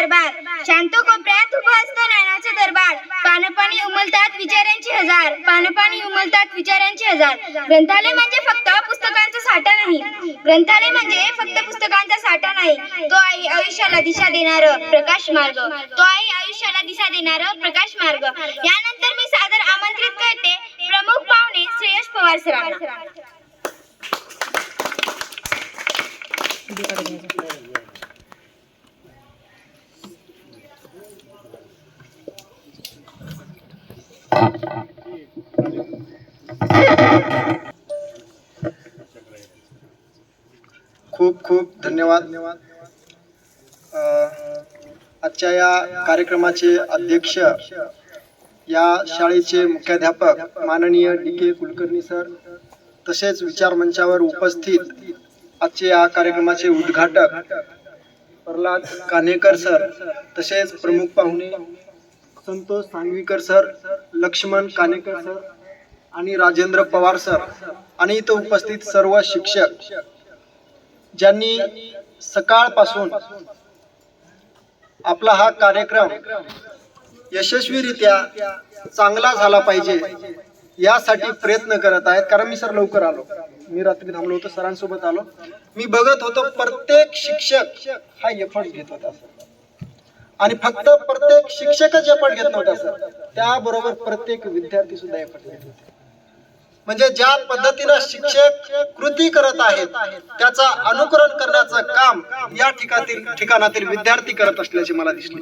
दरबार. शांतो कोपऱ्यात उभा असतो ज्ञानाचं दरबार. पानपाणी उमलतात विचारांची हजार. पानपाणी उमलतात विचारांची हजार. ग्रंथालय म्हणजे फक्त पुस्तकांचा साठा नाही. ग्रंथालय म्हणजे फक्त पुस्तकांचा साठा नाही. तो आहे आयुष्याला दिशा देणार प्रकाश मार्ग. तो आहे आयुष्याला दिशा देणार प्रकाश मार्ग. यानंतर मी सादर आमंत्रित करते प्रमुख पाहुणे श्रेयश पवार सरांना खूप खूप धन्यवाद. आजच्या या कार्यक्रमाचे अध्यक्ष या शाळेचे मुख्याध्यापक माननीय डी के कुलकर्णी सर तसेच विचार मंचावर उपस्थित आजचे या कार्यक्रमाचे उद्घाटक प्रल्हाद कान्हेकर सर तसेच प्रमुख पाहुणे संतोष सांगवीकर सर लक्ष्मण कानेकर सर आणि राजेंद्र पवार सर आणि इथं उपस्थित सर्व शिक्षक ज्यांनी सकाळपासून आपला हा कार्यक्रम यशस्वीरित्या चांगला झाला पाहिजे यासाठी प्रयत्न करत आहेत. कारण मी सर लवकर आलो. मी रात्री थांबलो होतो सरांसोबत आलो. मी बघत होतो प्रत्येक शिक्षक हा एफर्ट घेत होता सर. आणि फक्त प्रत्येक शिक्षकच एफर्ट घेत नव्हता सर. त्याबरोबर प्रत्येक विद्यार्थी सुद्धा एफर्ट घेत होते. म्हणजे ज्या पद्धतीनं शिक्षक कृती करत आहेत त्याचा अनुकरण करण्याचं काम या ठिकाणातील ठिकाणातील विद्यार्थी करत असल्याचे मला दिसले.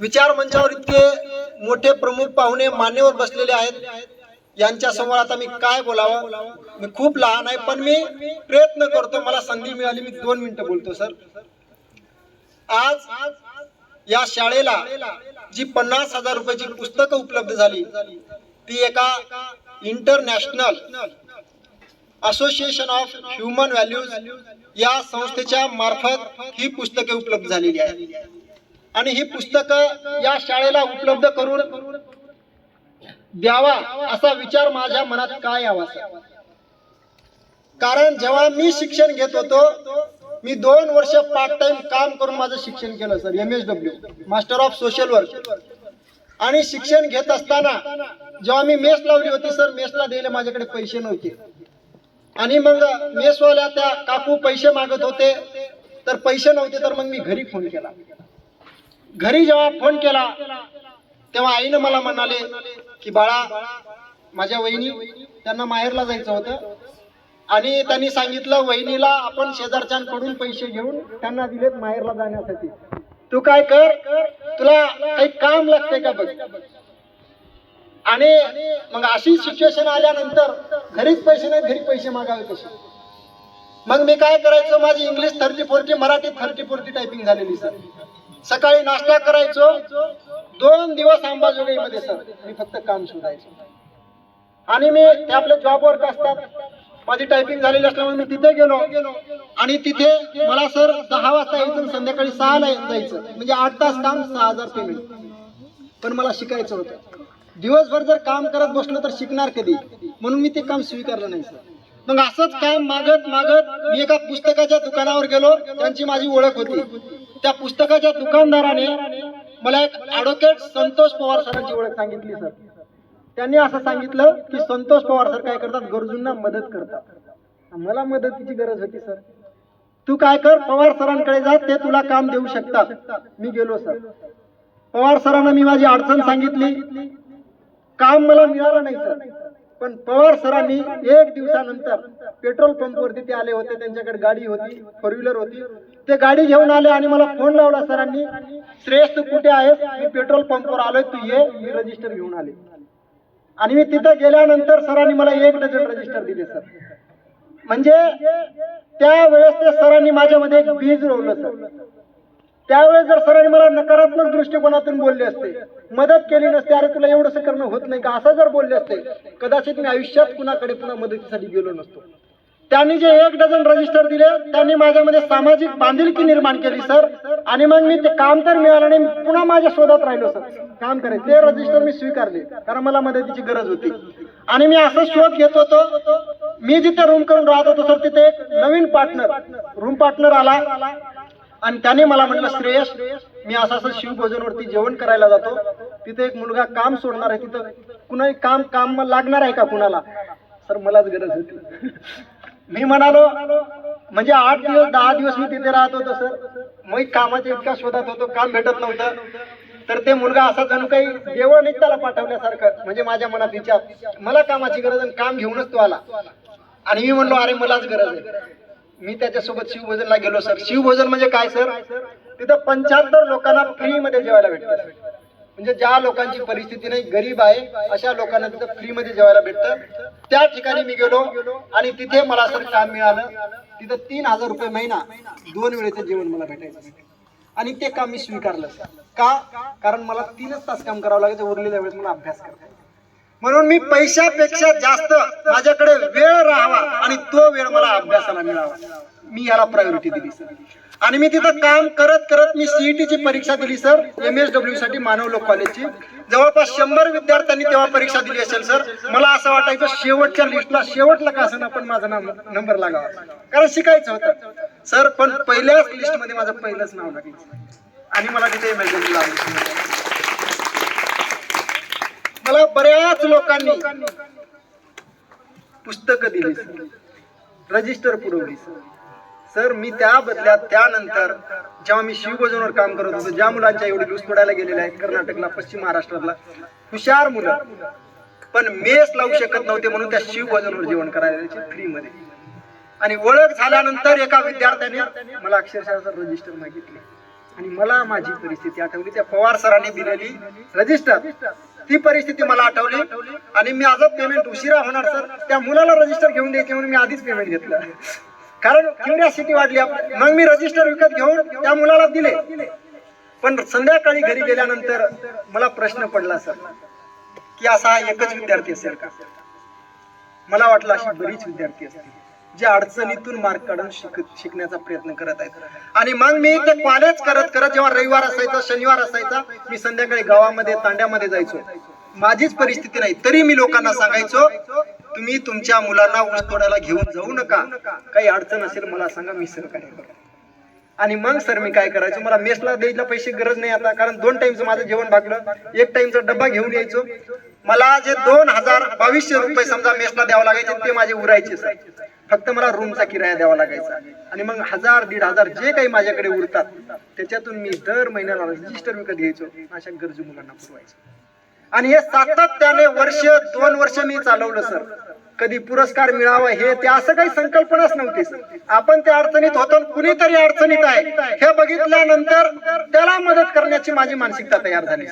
विचार मंचावर इतके मोठे प्रमुख पाहुणे मान्यवर बसलेले आहेत. यांच्या समोर आता मी काय बोलावं? मी खूप लहान आहे पण मी प्रयत्न करतो. मला संधी मिळाली मी दोन मिनिटं बोलतो सर. आज या शाळेला जी पन्नास हजार रुपयाची पुस्तकं उपलब्ध झाली ती एका international association of human values या संस्थेच्या मार्फत ही पुस्तके उपलब्ध झालेली आहेत. आणि ही पुस्तकं या शाळेला उपलब्ध करून द्यावा असा विचार माझ्या मनात काय यावा कारण जेव्हा मी शिक्षण घेत होतो मी दोन वर्ष पार्ट टाइम काम करून माझं शिक्षण केलं sir. M S W master of social work आणि शिक्षण घेत असताना जेव्हा मी मेस लावली होती सर मेसला द्यायला माझ्याकडे पैसे नव्हते. आणि मग मेसवाल्या त्या काकू पैसे मागत होते तर पैसे नव्हते तर मग मी घरी फोन केला. घरी जेव्हा फोन केला तेव्हा आईनं मला म्हणाले की बाळा माझ्या वहिनी त्यांना माहेरला जायचं होतं आणि त्यांनी सांगितलं वहिनीला आपण शेजारच्यांकडून पैसे घेऊन त्यांना दिलेत माहेरला जाण्यासाठी. तू काय कर? तुला काही काम लागते का बघ? आणि मग अशी सिच्युएशन आल्यानंतर घरीच पैसे नाही घरी पैसे मागावे कसे? मग मी काय करायचो? माझी इंग्लिश थर्टी फोरची मराठी थर्टी फोरची टायपिंग झालेली सर सकाळी नाश्ता करायचो. दोन दिवस अंबाजोगाईमध्ये सर मी फक्त काम शोधायचो. आणि मी ते आपले जॉब वर्क असतात. माझी टायपिंग झालेली असल्यामुळे मी तिथे गेलो. आणि तिथे मला सर दहा वाजता यायचं संध्याकाळी सहाला जायचं. म्हणजे आठ तास काम सहा हजार पेमेंट पण मला शिकायचं होतं. दिवसभर जर काम करत बसलो तर शिकणार कधी? म्हणून मी ते काम स्वीकारलं नाही सर. मग असंच काम मागत मागत मी एका पुस्तकाच्या दुकानावर गेलो. त्यांची माझी ओळख होती. त्या पुस्तकाच्या दुकानदाराने मला एक ॲडव्होकेट संतोष पवार सरांची ओळख सांगितली सर. त्यांनी असं सांगितलं की संतोष पवार सर काय करतात? गरजूंना मदत करतात. मला मदतीची गरज होती सर. तू काय कर? पवार सरांकडे जा ते तुला काम देऊ शकतात. मी गेलो सर. पवार सरांना मी माझी अडचण सांगितली. काम मला मिळालं नाही सर. पण पवार सरांनी एक दिवसानंतर पेट्रोल पंपवरती ते आले होते. त्यांच्याकडे गाडी होती फोर व्हीलर होती. ते गाडी घेऊन आले आणि मला फोन लावला सरांनी श्रेयस तू कुठे आहेस? मी पेट्रोल पंपवर आलोय. तू ये मी रजिस्टर घेऊन आले. आणि मी तिथं गेल्यानंतर सरांनी मला एक डझन रजिस्टर दिले सर. म्हणजे त्यावेळेस त्या सरांनी माझ्यामध्ये एक बीज रोवलं सर. त्यावेळेस जर सरांनी मला नकारात्मक दृष्टिकोनातून बोलले असते मदत केली नसते अरे तुला एवढंसं करणं होत नाही का असं जर बोलले असते कदाचित मी आयुष्यात कुणाकडे पुन्हा मदतीसाठी गेलो नसतो. त्यांनी जे एक डझन रजिस्टर दिले त्यांनी माझ्यामध्ये सामाजिक बांधिलकी निर्माण केली सर. आणि मग मी ते काम तर मिळालं नाही पुन्हा माझ्या शोधात राहिलो सर. काम करे ते रजिस्टर मी स्वीकारले कारण मला मदतीची गरज होती. आणि मी असं शोध घेत होतो मी जिथे रूम करून राहत होतो सर तिथे एक नवीन पार्टनर रूम पार्टनर आला. आणि त्याने मला म्हटलं श्रेयस मी असं असं शिवभोजनवरती जेवण करायला जातो. तिथे एक मुलगा काम सोडणार आहे तिथं कुणाही काम काम लागणार आहे का कुणाला? सर मलाच गरज होती. मी म्हणालो म्हणजे आठ दिवस दहा दिवस मी तिथे राहत होतो सर. मग कामाच्या इतका शोधात होतो काम भेटत नव्हतं. तर ते मुलगा असा जणू काही देवळ त्याला पाठवल्यासारखं म्हणजे माझ्या मनात विचार. मला कामाची गरज आणि काम घेऊनच तो आला. आणि मी म्हणलो अरे मलाच गरज आहे. मी त्याच्यासोबत शिवभोजनला गेलो सर. शिवभोजन म्हणजे काय सर? तिथं पंच्याहत्तर लोकांना फ्रीमध्ये जेवायला भेटतं म्हणजे ज्या लोकांची परिस्थिती नाही गरीब आहे अशा लोकांना तिथं फ्रीमध्ये जेवायला भेटतं. त्या ठिकाणी मी गेलो आणि तिथे मला सर काम मिळालं. तिथं तीन हजार रुपये महिना दोन वेळेचं जेवण मला भेटायचं. आणि ते काम मी स्वीकारलं. का? कारण मला तीनच तास काम करावं लागायचं उरलेल्या वेळेस मला अभ्यास करता म्हणून मी पैशापेक्षा जास्त माझ्याकडे वेळ राहावा आणि तो वेळ मला अभ्यासाला मिळावा. मी याला प्रायोरिटी दिली सर. आणि मी तिथं काम करत करत मी सीईटी ची परीक्षा दिली सर एम एस डब्ल्यू साठी मानव लोक कॉलेजची जवळपास शंभर विद्यार्थ्यांनी तेव्हा परीक्षा दिली असेल सर मला असं वाटायचं शेवटच्या लिस्टला शेवटला का असं पण माझा नाव नंबर लागावा. कारण शिकायचं होतं. सर पण पहिल्याच लिस्टमध्ये माझं पहिलंच नाव लागलं. आणि मला तिथे इमर्जन्सी लागली. मला बऱ्याच लोकांनी पुस्तकं दिली सर रजिस्टर पुरवली सर सर मी त्या बदल्यात त्यानंतर जेव्हा मी शिवभोजनवर काम करत होतो ज्या मुलांच्या एवढी लूस पडायला गेलेले आहेत कर्नाटकला पश्चिम महाराष्ट्रातला हुशार मुलं. पण मेस लावू शकत नव्हते म्हणून त्या शिवभोजनवर जेवण करायला फ्रीमध्ये. आणि ओळख झाल्यानंतर एका विद्यार्थ्याने मला अक्षरशः रजिस्टर मागितले. आणि मला माझी परिस्थिती आठवली. त्या पवार सरांनी दिलेली रजिस्टर ती परिस्थिती मला आठवली. आणि मी आज पेमेंट उशिरा होणार सर. त्या मुलाला रजिस्टर घेऊन द्यायचे म्हणून मी आधीच पेमेंट घेतलं. कारण क्युरियासिटी वाढली मग मी रजिस्टर विकत घेऊन त्या मुलाला दिले. पण संध्याकाळी घरी गेल्यानंतर मला प्रश्न पडला सर की असा हा एकच विद्यार्थी असेल का? मला वाटलं अशी बरीच विद्यार्थी असतील जे अडचणीतून मार्क काढून शिक शिकण्याचा प्रयत्न करत आहेत. आणि मग मी ते कॉलेज करत करत जेव्हा रविवार असायचा शनिवार असायचा मी संध्याकाळी गावामध्ये तांड्यामध्ये जायचो. माझीच परिस्थिती नाही तरी मी लोकांना सांगायचो तुम्ही तुमच्या मुलांना ऊस तोडायला घेऊन जाऊ नका. काही अडचण असेल मला सांगा मी सहकार्य आणि मग सर मी काय करायचो? मला मेसला द्यायला पैसे गरज नाही आता कारण दोन टाइमचं माझं जेवण भागलं. एक टाइमचा डब्बा घेऊन यायचो. मला जे दोन हजार बावीसशे रुपये समजा मेसला द्यावं लागायचे ते माझे उरायचे सर. फक्त मला रूमचा किराया द्यावा लागायचा. आणि मग हजार दीड हजार जे काही माझ्याकडे उरतात त्याच्यातून मी दर महिन्याला रजिस्टर विकत घ्यायचो अशा गरजू मुलांना पुरवायचो. आणि हे सातत्याने वर्ष दोन वर्ष मी चालवलं सर. कधी पुरस्कार मिळावा हे ते असं काही संकल्पनाच नव्हती आपण त्या अडचणीत होतो आणि कुणीतरी अडचणीत आहे. हे बघितल्यानंतर त्याला मदत करण्याची माझी मानसिकता तयार झाली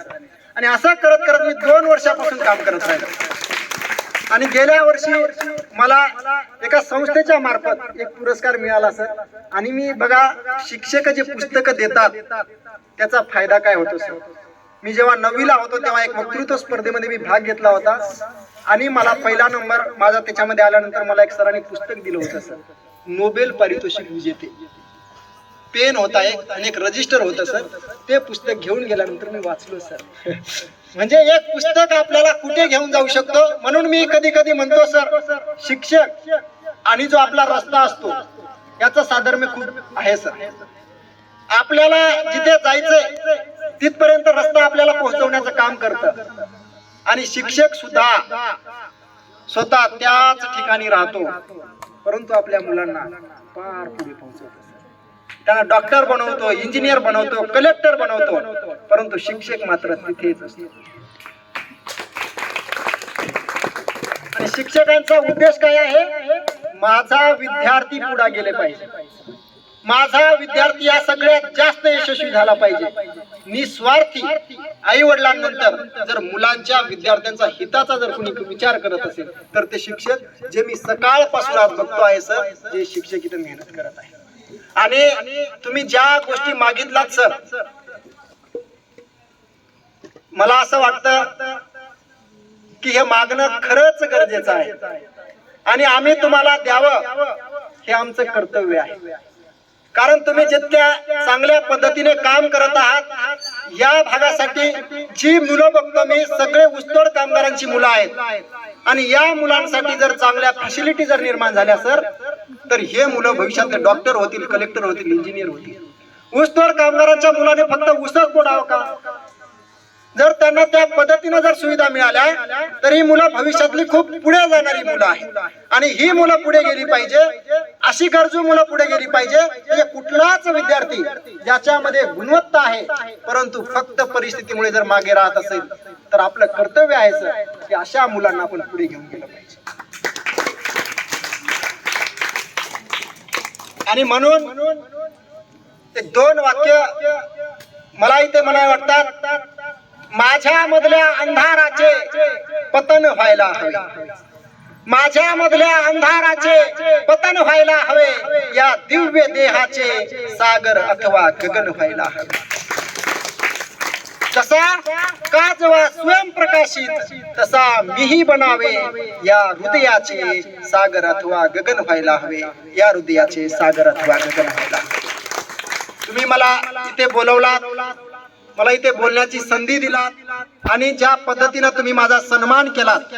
आणि असं करत करत मी दोन वर्षापासून काम करत राहिलो. आणि गेल्या वर्षी मला एका संस्थेच्या मार्फत एक पुरस्कार मिळाला सर. आणि मी बघा शिक्षक जे पुस्तकं देतात त्याचा फायदा काय होतो सर? मी जेव्हा नववीला होतो तेव्हा एक वक्तृत्व स्पर्धेमध्ये मी भाग घेतला होता. आणि मला पहिला नंबर माझा त्याच्यामध्ये आल्यानंतर मला एक सरांनी पुस्तक दिलं होतं सर. नोबेल पारितोषिक विजेते. पेन होता एक आणि एक रजिस्टर होतं सर. ते पुस्तक घेऊन गेल्यानंतर मी वाचलो सर. म्हणजे एक पुस्तक आपल्याला कुठे घेऊन जाऊ शकतो? म्हणून मी कधी कधी म्हणतो सर शिक्षक आणि जो आपला रस्ता असतो याचं साधर्म्य खूप आहे सर. आपल्याला जिथे जायचंय तिथपर्यंत रस्ता आपल्याला पोहोचवण्याचं काम करतं. आणि शिक्षक सुद्धा स्वतः त्याच ठिकाणी राहतो. परंतु आपल्या मुलांना पार पुढे पोहोचवतो. त्यांना डॉक्टर बनवतो इंजिनियर बनवतो कलेक्टर बनवतो. परंतु शिक्षक मात्र तिथेच असतो. आणि शिक्षकांचा उद्देश काय आहे? माझा विद्यार्थी पुढे गेले पाहिजे. माझा विद्यार्थी या सगळ्यात जास्त यशस्वी झाला पाहिजे. निस्वार्थी आई वडिलांनंतर जर मुलांच्या विद्यार्थ्यांचा हिताचा जर कोणी विचार करत असेल तर ते शिक्षक जे मी सकाळपासून आज बघतो आहे सर जे शिक्षक इथे मेहनत करत आहे. आणि तुम्ही ज्या गोष्टी मागितलात सर मला असं वाटतं की हे मागणं खरंच गरजेचं आहे. आणि आम्ही तुम्हाला द्यावं हे आमचं कर्तव्य आहे. कारण तुम्ही जितक्या चांगल्या पद्धतीने काम करत आहात या भागासाठी जी मुलं बघतो मी सगळे उस्तोड कामगारांची मुलं आहेत. आणि या मुलांसाठी जर चांगल्या फॅसिलिटी जर निर्माण झाल्या सर तर हे मुलं भविष्यात डॉक्टर होतील कलेक्टर होतील इंजिनियर होतील. ऊसतोड कामगारांच्या मुलाने फक्त ऊसच तोडावं का? जर त्यांना त्या पद्धतीनं जर सुविधा मिळाल्या तर ही मुलं भविष्यातली खूप पुढे जाणारी मुलं आहेत. आणि ही मुलं पुढे गेली पाहिजे अशी गरजू मुलं पुढे गेली पाहिजे म्हणजे कुठलाच विद्यार्थी ज्याच्यामध्ये गुणवत्ता आहे परंतु फक्त परिस्थितीमुळे जर मागे राहत असेल तर आपलं कर्तव्य आहे सर की अशा मुलांना आपण पुढे घेऊन गेलं पाहिजे. आणि म्हणून ते दोन वाक्य मला इथे मला वाटतात. माझ्या मधल्या अंधाराचे पतन व्हायला हवे. माझ्या मधल्या अंधाराचे पतन व्हायला हवे. या दिव्य देहाचे सागर अथवा गगन व्हायला हवे. जसा काजवा स्वयंप्रकाशित तसा मीही बनावे. या हृदयाचे सागर अथवा गगन व्हायला हवे. या हृदयाचे सागर अथवा गगन व्हायला हवे. तुम्ही मला इथे बोलवलात. मला इथे बोलण्याची संधी दिलात आणि ज्या पद्धतीनं तुम्ही माझा सन्मान केलात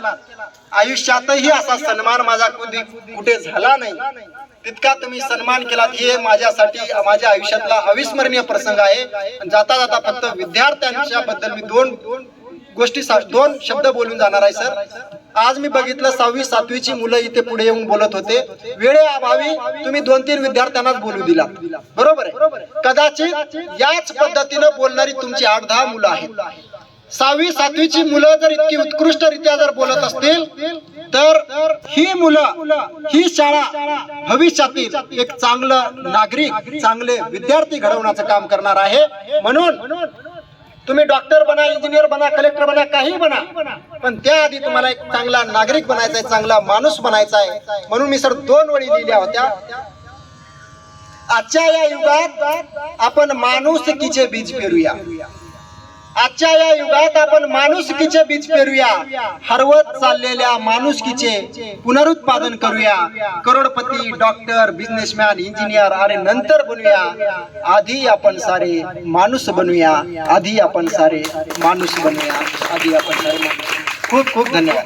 आयुष्यातही असा सन्मान माझा कधी कुठे झाला नाही. तितका तुम्ही सन्मान केलात हे माझ्यासाठी माझ्या आयुष्यातला अविस्मरणीय प्रसंग आहे. जाता जाता फक्त विद्यार्थ्यांच्या बद्दल मी दोन गोष्टी सा- दोन शब्द बोलून जाणार आहे सर. आज मी बघितलं सहावी सातवीची मुलं इथे पुढे येऊन बोलत होते. वेळेअभावी तुम्ही दोन तीन विद्यार्थ्यांनाच बोलू दिला बरोबर आहे? कदाचित याच पद्धतीनं बोलणारी तुमची आठ दहा मुलं आहेत. सहावी सातवीची मुलं जर इतकी उत्कृष्टरित्या जर बोलत असतील तर ही मुलं ही शाळा भविष्यातील एक चांगलं नागरिक चांगले विद्यार्थी घडवण्याचं काम करणार आहे. म्हणून तुम्ही डॉक्टर बना इंजिनियर बना कलेक्टर बना काही बना. पण त्याआधी तुम्हाला एक चांगला नागरिक बनायचा आहे चांगला माणूस बनायचा आहे. म्हणून मी सर दोन वेळी लिहिल्या होत्या. आजच्या या युगात आपण माणुसकीचे बीज पेरूया. आजच्या या युगात आपण माणुसकीचे बीज पेरूया. हरवत चाललेल्या माणुसकीचे पुनरुत्पादन करूया. करोडपती डॉक्टर बिझनेसमॅन इंजिनियर आणि नंतर बनूया. आधी आपण सारे माणूस बनूया. आधी आपण सारे माणूस बनूया. आधी आपण सारे खूप खूप धन्यवाद.